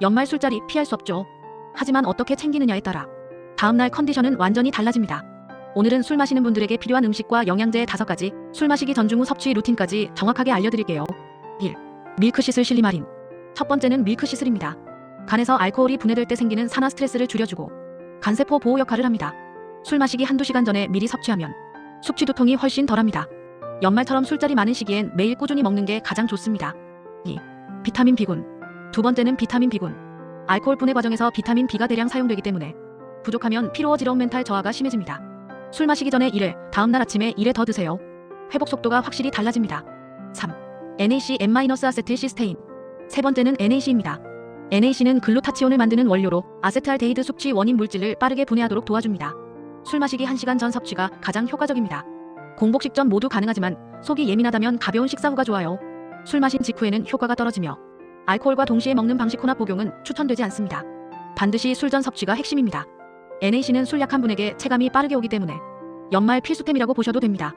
연말 술자리 피할 수 없죠. 하지만 어떻게 챙기느냐에 따라 다음날 컨디션은 완전히 달라집니다. 오늘은 술 마시는 분들에게 필요한 음식과 영양제 5가지, 술 마시기 전중 후 섭취 루틴까지 정확하게 알려드릴게요. 1. 밀크시슬 실리마린. 첫 번째는 밀크시슬입니다. 간에서 알코올이 분해될 때 생기는 산화 스트레스를 줄여주고 간세포 보호 역할을 합니다. 술 마시기 한두 시간 전에 미리 섭취하면 숙취 두통이 훨씬 덜합니다. 연말처럼 술자리 많은 시기엔 매일 꾸준히 먹는 게 가장 좋습니다. 2. 비타민 B군. 두 번째는 비타민 B군. 알코올 분해 과정에서 비타민 B가 대량 사용되기 때문에 부족하면 피로 어지러운 멘탈 저하가 심해집니다. 술 마시기 전에 1회, 다음날 아침에 1회 더 드세요. 회복 속도가 확실히 달라집니다. 3. NAC N-아세틸 시스테인. 세 번째는 NAC입니다. NAC는 글루타치온을 만드는 원료로 아세트알데히드 숙취 원인 물질을 빠르게 분해하도록 도와줍니다. 술 마시기 1시간 전 섭취가 가장 효과적입니다. 공복 식전 모두 가능하지만 속이 예민하다면 가벼운 식사 후가 좋아요. 술 마신 직후에는 효과가 떨어지며 알코올과 동시에 먹는 방식 혼합 복용은 추천되지 않습니다. 반드시 술 전 섭취가 핵심입니다. NAC는 술 약한 분에게 체감이 빠르게 오기 때문에 연말 필수템이라고 보셔도 됩니다.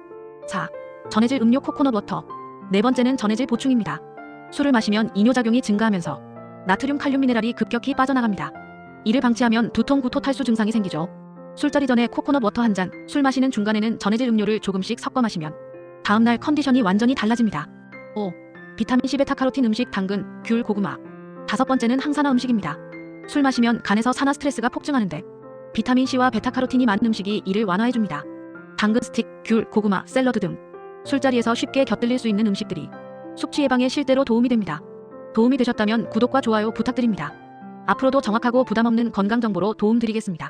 4. 전해질 음료 코코넛 워터. 네 번째는 전해질 보충입니다. 술을 마시면 이뇨작용이 증가하면서 나트륨 칼륨 미네랄이 급격히 빠져나갑니다. 이를 방치하면 두통 구토 탈수 증상이 생기죠. 술자리 전에 코코넛 워터 한 잔, 술 마시는 중간에는 전해질 음료를 조금씩 섞어 마시면 다음날 컨디션이 완전히 달라집니다. 5. 비타민 C 베타카로틴 음식 당근, 귤, 고구마. 다섯 번째는 항산화 음식입니다. 술 마시면 간에서 산화 스트레스가 폭증하는데 비타민 C와 베타카로틴이 많은 음식이 이를 완화해 줍니다. 당근 스틱, 귤, 고구마, 샐러드 등 술자리에서 쉽게 곁들일 수 있는 음식들이 숙취 예방에 실제로 도움이 됩니다. 도움이 되셨다면 구독과 좋아요 부탁드립니다. 앞으로도 정확하고 부담 없는 건강 정보로 도움 드리겠습니다.